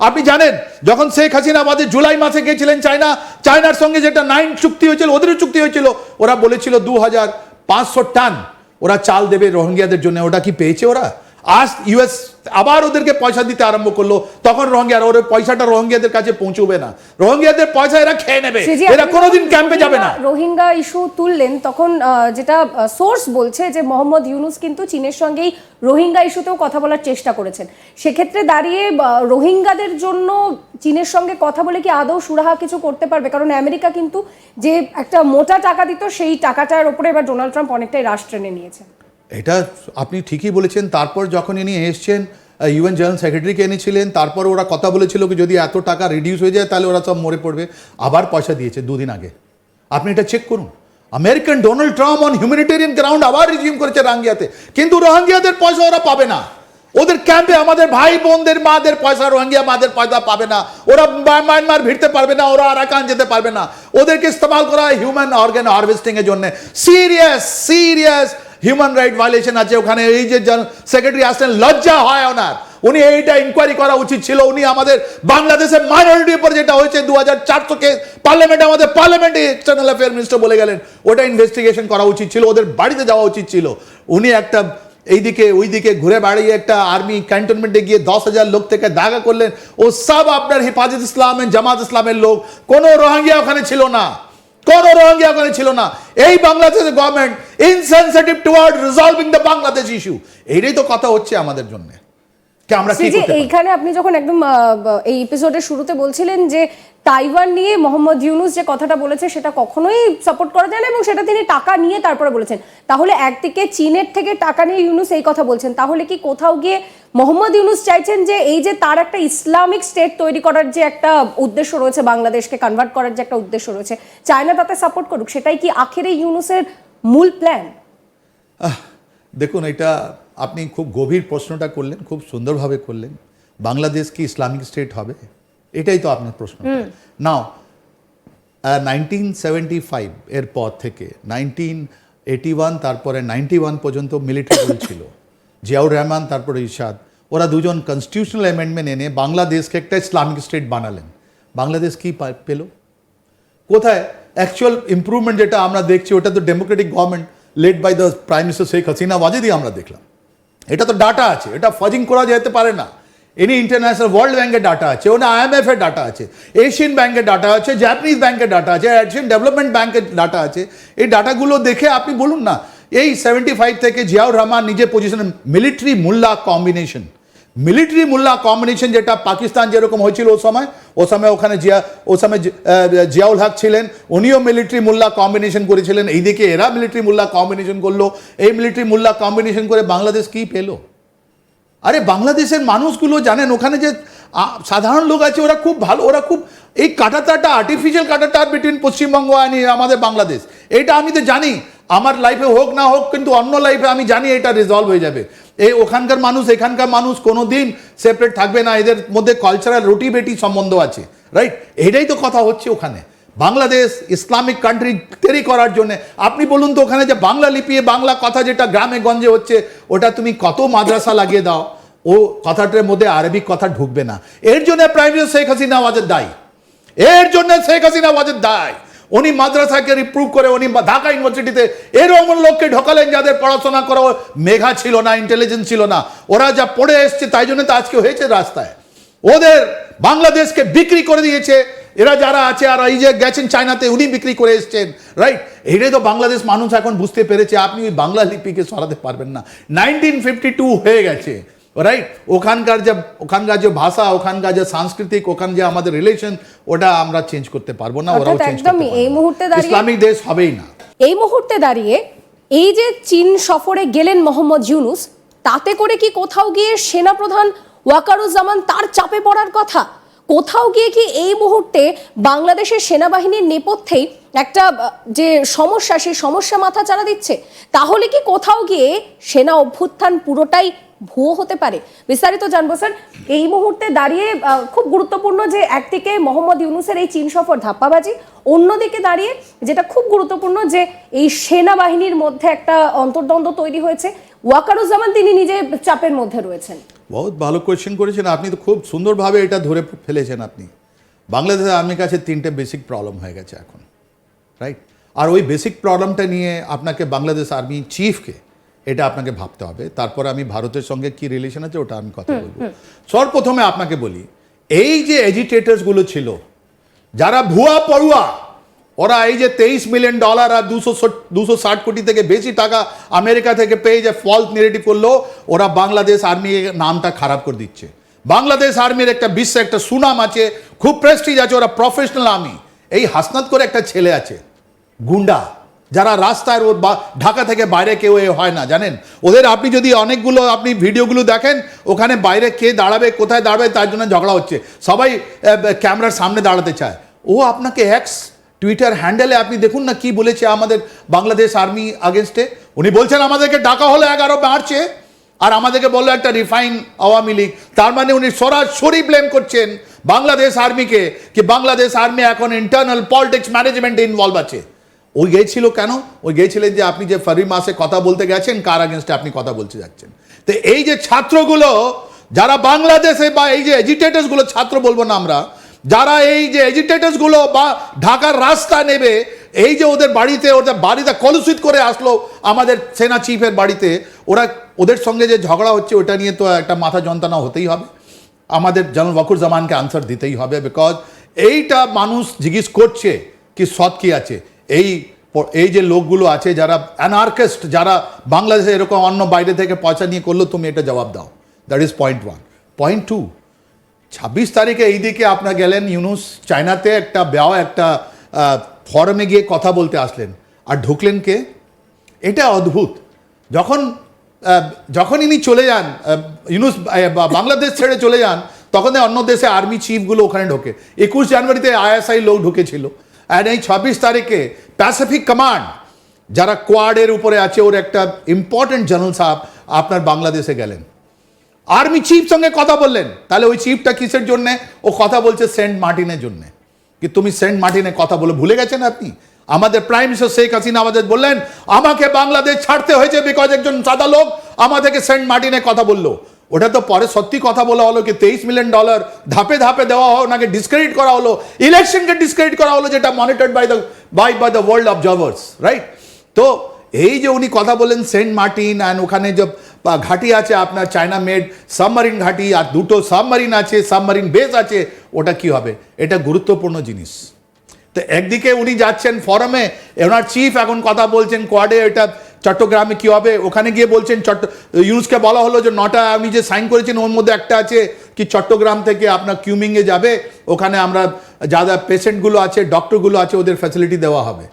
আপনি জানেন, যখন শেখ হাসিনা বাদে জুলাই মাসে গেছিলেন চায়না, চায়নার সঙ্গে যেটা নাইন চুক্তি হয়েছিল, ওদেরও চুক্তি হয়েছিল, ওরা বলেছিল দু হাজার পাঁচশো টান ওরা চাল দেবে রোহিঙ্গিয়াদের জন্য, ওটা কি পেয়েছে ওরা? আজ ইউএস আবার ওদেরকে পয়সা দিতে আরম্ভ করল। তখন রোহিঙ্গিয়ার ওর পয়সাটা রোহিঙ্গিয়াদের কাছে পৌঁছবে না। রোহিঙ্গিয়াদের পয়সা এরা খেয়ে নেবে। এরা কোনোদিন ক্যাম্পে যাবে না। রোহিঙ্গা- রোহিঙ্গা ইস্যু তুললেন তখন যেটা সোর্স বলছে যে মোহাম্মদ ইউনুস কিন্তু চীনের সঙ্গেই রোহিঙ্গা ইস্যুতেও কথা বলার চেষ্টা করেছেন। সেক্ষেত্রে দাঁড়িয়ে রোহিঙ্গাদের জন্য চীনের সঙ্গে কথা বলে কি আদৌ সুরাহা কিছু করতে পারবে? কারণ আমেরিকা কিন্তু যে একটা মোটা টাকা দিত সেই টাকাটার ওপরে এবার ডোনাল্ড ট্রাম্প অনেকটাই রাশ টেনে নিয়েছেন এটা আপনি ঠিকই বলেছেন। তারপর যখন ইনি এসছেন ইউএন জেনারেল সেক্রেটারিকে এনেছিলেন, তারপর ওরা কথা বলেছিল কি যদি এত টাকা রিডিউস হয়ে যায় তাহলে ওরা সব মরে পড়বে। আবার পয়সা দিয়েছে দুদিন আগে। আপনি এটা চেক করুন। American Donald Trump on humanitarian ground আবার রিজিউম করেছে রোহিঙ্গিয়াতে কিন্তু রোহিঙ্গিয়াদের পয়সা ওরা পাবে না। ওদের ক্যাম্পে আমাদের ভাই বোনদের, মাদের পয়সা রোহিঙ্গিয়া মাদের পয়সা পাবে না। ওরা মায়ানমার ভিড়তে পারবে না, ওরা আরাকান যেতে পারবে না। ওদেরকে ইস্তেমাল করা হয় হিউম্যান অর্গান হারভেস্টিং এর জন্য। Serious serious human right violation আছে, ওখানে এই যে সেক্রেটারি আসলেন লজ্জা হয় ওনার। উনি এইটা ইনকোয়ারি করা উচিত ছিল, উনি আমাদের বাংলাদেশের মাইনরিটির উপর যেটা হয়েছে দু হাজার চারশো কে পার্লামেন্টে আমাদের পার্লামেন্টে এক্সটার্নাল অ্যাফেয়ার মিনিস্টার বলে গেলেন, ওটা ইনভেস্টিগেশন করা উচিত ছিল, ওদের বাড়িতে যাওয়া উচিত ছিল। উনি একটা এইদিকে, ওইদিকে ঘুরে বাড়িয়ে একটা আর্মি ক্যান্টনমেন্টে গিয়ে দশ হাজার লোক থেকে দাগা করলেন। ও সব আপনার হেফাজত ইসলাম, জামাত ইসলামের লোক, কোনো রোহিঙ্গিয়া ওখানে ছিল না। কোনো রোহিঙ্গা ওখানে ছিল না। এই বাংলাদেশের government insensitive toward resolving the Bangladesh issue এইটাই তো কথা হচ্ছে আমাদের জন্য। আমরা কি করতে এইখানে আপনি যখন একদম এই এপিসোডের শুরুতে বলছিলেন যে তাইওয়ান নিয়ে মোহাম্মদ ইউনুস যে কথাটা বলেছে সেটা কখনোই সাপোর্ট করা যায় না এবং সেটা তিনি টাকা নিয়ে তারপরে বলেছেন। তাহলে একদিকে চীনের থেকে টাকা নিয়ে ইউনুস এই কথা বলছেন তাহলে কি কোথাও গিয়ে মোহাম্মদ ইউনুস চাইছেন যে এই যে তার একটা ইসলামিক স্টেট তৈরি করার যে একটা উদ্দেশ্য রয়েছে বাংলাদেশকে কনভার্ট করার যে একটা উদ্দেশ্য রয়েছে চায়না তাতে সাপোর্ট করুক সেটাই কি আখেরে ইউনুসের মূল প্ল্যান দেখুন এটা আপনি খুব গভীর প্রশ্নটা করলেন খুব সুন্দরভাবে করলেন। বাংলাদেশ কি ইসলামিক স্টেট হবে? এটাই তো আপনার প্রশ্ন। নাও নাইনটিন সেভেন্টি ফাইভ এর পর থেকে নাইনটিন এইটি ওয়ান তারপরে নাইনটি ওয়ান পর্যন্ত মিলিটারি রুল ছিল। জিয়াউর রহমান তারপরে ইরশাদ ওরা দুজন কনস্টিটিউশনাল অ্যামেন্ডমেন্ট এনে বাংলাদেশকে একটা ইসলামিক স্টেট বানালেন। বাংলাদেশ কি পেল? কোথায়? অ্যাকচুয়াল ইমপ্রুভমেন্ট যেটা আমরা দেখছি ওটা তো democratic government led by the prime minister Sheikh Hasina Wazed আমরা দেখলাম। এটা তো ডাটা আছে, এটা ফজিং করা যেতে পারে না। এনি ইন্টারন্যাশনাল ওয়ার্ল্ড ব্যাংকের ডাটা আছে, ওনা আইএমএফ এর ডাটা আছে এশিয়ান ব্যাংকের ডাটা আছে জাপানিজ ব্যাংকের ডাটা আছে এশিয়ান ডেভেলপমেন্ট ব্যাংকের ডাটা আছে। এই ডাটাগুলো দেখে আপনি বলুন না, এই সেভেন্টি ফাইভ থেকে জিয়াউর রহমান নিজের পজিশনে মিলিটারি মোল্লা কম্বিনেশন মিলিটারি মুল্লা কম্বিনেশন যেটা পাকিস্তান যেরকম হয়েছিল ও সময় ও সময় ওখানে জিয়া, ও সময় জিয়াউল হক ছিলেন, উনিও মিলিটারি মুল্লা কম্বিনেশন করেছিলেন। এইদিকে এরা মিলিটারি মুল্লা কম্বিনেশন করল। এই মিলিটারি মুল্লা কম্বিনেশন করে বাংলাদেশ কি পেল? আরে বাংলাদেশের মানুষগুলো জানেন, ওখানে যে সাধারণ লোক আছে, ওরা খুব ভালো, ওরা খুব, এই কাটাতাটা আর্টিফিশিয়াল কাটাটা বিটুইন পশ্চিমবঙ্গ আর আমাদের বাংলাদেশ। এটা আমি তো জানি, আমার লাইফে হোক না হোক, কিন্তু অন্য লাইফে আমি জানি এটা রিজলভ হয়ে যাবে। এই ওখানকার মানুষ, এখানকার মানুষ কোনো দিন সেপারেট থাকবে না। এদের মধ্যে কালচারাল রুটি বেটি সম্বন্ধ আছে রাইট এটাই তো কথা হচ্ছে ওখানে। বাংলাদেশ, ইসলামিক কান্ট্রি তৈরি করার জন্য। আপনি বলুন তো ওখানে যে বাংলা লিপিয়ে বাংলা কথা যেটা গ্রামে গঞ্জে হচ্ছে, ওটা তুমি কত মাদ্রাসা লাগিয়ে দাও? ও কথাটার মধ্যে আরবিক কথা ঢুকবে না। এর জন্য প্রাইম মিনিস্টার শেখ হাসিনা ওয়াজের দায়ী। এর জন্য শেখ হাসিনা ওয়াজের দায়। উনি মাদ্রাসাকে রিপ্রুভ করে, উনি ঢাকা ইউনিভার্সিটিতে এরকম লোককে ঢোকালেন যাদের পড়াশোনা করা মেঘা ছিল না ইন্টেলিজেন্স ছিল না। ওরা যা পড়ে এসছে, তাই জন্য তো আজকে হয়েছে রাস্তায়। ওদের বাংলাদেশকে বিক্রি করে দিয়েছে। এরা যারা আছে, আর এই যে গেছেন চায়নাতে, উনি বিক্রি করে এসছেন রাইট এটাই তো বাংলাদেশ মানুষ এখন বুঝতে পেরেছে। আপনি ওই বাংলা লিপিকে সরাতে পারবেন না। নাইনটিন ফিফটি টু হয়ে গেছে। রাইট ওখানকার যে ওখানকার যে ভাষা ওখানকার যে সাংস্কৃতিক ওখান যে আমাদের রিলেশন ওটা আমরা চেঞ্জ করতে পারব না ওরাও চেঞ্জ একদমই এই মুহূর্তে দাঁড়িয়ে- ইসলামিক দেশ হবেই না। এই মুহূর্তে দাঁড়িয়ে এই যে চীন সফরে গেলেন মোহাম্মদ ইউনুস তাতে করে কি কোথাও গিয়ে সেনাপ্রধান ওয়াকারুজ্জামান তার চাপে পড়ার কথা? কোথাও গিয়ে কি এই মুহূর্তে বাংলাদেশের সেনাবাহিনীর নেপথ্যেই একটা যে সমস্যা সেই সমস্যা মাথা চাড়া দিচ্ছে? তাহলে কি কোথাও গিয়ে সেনা অভ্যুত্থান পুরোটাই ভুয়ো হতে পারে। বিস্তারিত জানব, স্যার। এই মুহূর্তে দাঁড়িয়ে খুব গুরুত্বপূর্ণ যে একদিকে মোহাম্মদ ইউনুসের এই চীন সফর ধাপ্পাবাজি, অন্যদিকে দাঁড়িয়ে যেটা খুব গুরুত্বপূর্ণ যে এই সেনাবাহিনীর মধ্যে একটা অন্তর্দ্বন্দ্ব তৈরি হয়েছে। ওয়াকারুজ্জামান তিনি নিজে চাপের মধ্যে রয়েছেন। বহুত ভালো কোয়েশ্চেন করেছেন। আপনি তো খুব সুন্দরভাবে এটা ধরে ফেলেছেন আপনি। বাংলাদেশের আর্মির কাছে তিনটে বেসিক প্রবলেম হয়ে গেছে এখন রাইট আর ওই বেসিক প্রবলেমটা নিয়ে আপনাকে বাংলাদেশ আর্মি চিফকে এটা আপনাকে ভাবতে হবে। তারপর আমি ভারতের সঙ্গে কি রিলেশন আছে ওটা আমি কথা বলব। সর্বপ্রথমে আপনাকে বলি এই যে এজিটেটার্সগুলো ছিল যারা ভুয়া পড়ুয়া ওরা এই যে তেইশ মিলিয়ন ডলার আর দুশো দুশো ষাট কোটি থেকে বেশি টাকা আমেরিকা থেকে পেয়ে যে ফলস নেগেটিভ করল ওরা বাংলাদেশ আর্মি নামটা খারাপ করে দিচ্ছে। বাংলাদেশ আর্মির একটা বিশ্বে একটা সুনাম আছে খুব প্রেস্টিজ আছে ওরা প্রফেশনাল আর্মি এই হাসনাত করে একটা ছেলে আছে গুন্ডা। যারা রাস্তায় রোড বা ঢাকা থেকে বাইরে কেউ এ হয় না, জানেন? ওদের আপনি যদি অনেকগুলো আপনি ভিডিওগুলো দেখেন, ওখানে বাইরে কে দাঁড়াবে, কোথায় দাঁড়াবে, তার জন্য ঝগড়া হচ্ছে। সবাই ক্যামেরার সামনে দাঁড়াতে চায়। ও আপনাকে এক্স টুইটার হ্যান্ডেলে আপনি দেখুন না কি বলেছে আমাদের বাংলাদেশ আর্মি আগেনস্টে উনি বলছেন, আমাদেরকে ডাকা হলো এগারো মার্চে আর আমাদেরকে বলল একটা রিফাইন আওয়ামী লীগ। তার মানে উনি সরাসরি ব্লেম করছেন বাংলাদেশ আর্মিকে, কি বাংলাদেশ আর্মি এখন ইন্টারনাল পলিটিক্স ম্যানেজমেন্টে ইনভলভ আছে। ওই গিয়েছিল কেন? ওই গেছিলেন যে আপনি যে ফারি মাসে কথা বলতে গেছেন, কার আগেনস্টে আপনি কথা বলতে যাচ্ছেন? তো এই যে ছাত্রগুলো, যারা বাংলাদেশে বা এই যে এজিটেটার্সগুলো, ছাত্র বলব না আমরা, যারা এই যে এজিটেটার্সগুলো বা ঢাকার রাস্তা নেবে, এই যে ওদের বাড়িতে ওদের বাড়িতে কলুষিত করে আসলো আমাদের সেনা চিফের বাড়িতে, ওরা ওদের সঙ্গে যে ঝগড়া হচ্ছে, ওটা নিয়ে তো একটা মাথা যন্ত্রণা হতেই হবে। আমাদের জনাল বকুর জামানকে আনসার দিতেই হবে বিকজ এইটা মানুষ জিজ্ঞেস করছে, কি সৎ কি আছে? এই এই যে লোকগুলো আছে যারা অ্যানার্কেস্ট যারা বাংলাদেশে এরকম অন্য বাইরে থেকে পয়সা নিয়ে করল, তুমি এটা জবাব দাও। That is point one point two ছাব্বিশ তারিখে এই দিকে আপনার গেলেন, ইউনুস চায়নাতে একটা ব্যাও একটা ফরমে গিয়ে কথা বলতে আসলেন। আর ঢুকলেন কে? এটা অদ্ভুত। যখন যখন ইনি চলে যান ইউনুস বাংলাদেশ ছেড়ে চলে যান তখন অন্য দেশে আর্মি চিফগুলো ওখানে ঢোকে। একুশ জানুয়ারিতে আইএসআই লোক ঢুকেছিল। অ্যান্ড এই ছাব্বিশ তারিখে প্যাসিফিক কমান্ড যারা কোয়াডের উপরে আছে ওর একটা ইম্পর্টেন্ট জেনারেল সাহেব আপনার বাংলাদেশে গেলেন আর্মি চিফ সঙ্গে কথা বললেন তাহলে ওই চিফটা কিসের জন্যে ও কথা বলছে সেন্ট মার্টিনের জন্য কি তুমি সেন্ট মার্টিনে কথা বলে ভুলে গেছেন আপনি আমাদের প্রাইম মিনিস্টার শেখ হাসিনা আমাদের বললেন আমাকে বাংলাদেশ ছাড়তে হয়েছে বিকজ একজন সাদা লোক আমাদেরকে সেন্ট মার্টিনে কথা বলল ওটা তো পরে সত্যি কথা বলা হলো কি তেইশ মিলিয়ন ডলার ধাপে ধাপে দেওয়া হলো ওনাকে ডিসক্রেডিট করা হলো ইলেকশনকে ডিসক্রেডিট করা হলো, যেটা monitored by the by by the world observers right তো এই যে উনি কথা বলেন সেন্ট মার্টিন অ্যান্ড ওখানে যে ঘাঁটি আছে আপনার চায়না মেড সাবমারিন ঘাঁটি, আর দুটো সাবমারিন আছে, সাবমারিন বেস আছে, ওটা কি হবে? এটা গুরুত্বপূর্ণ জিনিস। তো একদিকে উনি যাচ্ছেন ফরমে ওনার চিফ এখন কথা বলছেন কোয়াডে এটা চট্টগ্রামে কি হবে? ওখানে গিয়ে বলছেন চট্ট, ইউনুসকে বলা হলো যে নটা আপনি যে সাইন করেছেন, ওর মধ্যে একটা আছে কি চট্টগ্রাম থেকে আপনার কিউমিংয়ে যাবে, ওখানে আমরা যা যা পেশেন্টগুলো আছে ডক্টরগুলো আছে, ওদের ফ্যাসিলিটি দেওয়া হবে।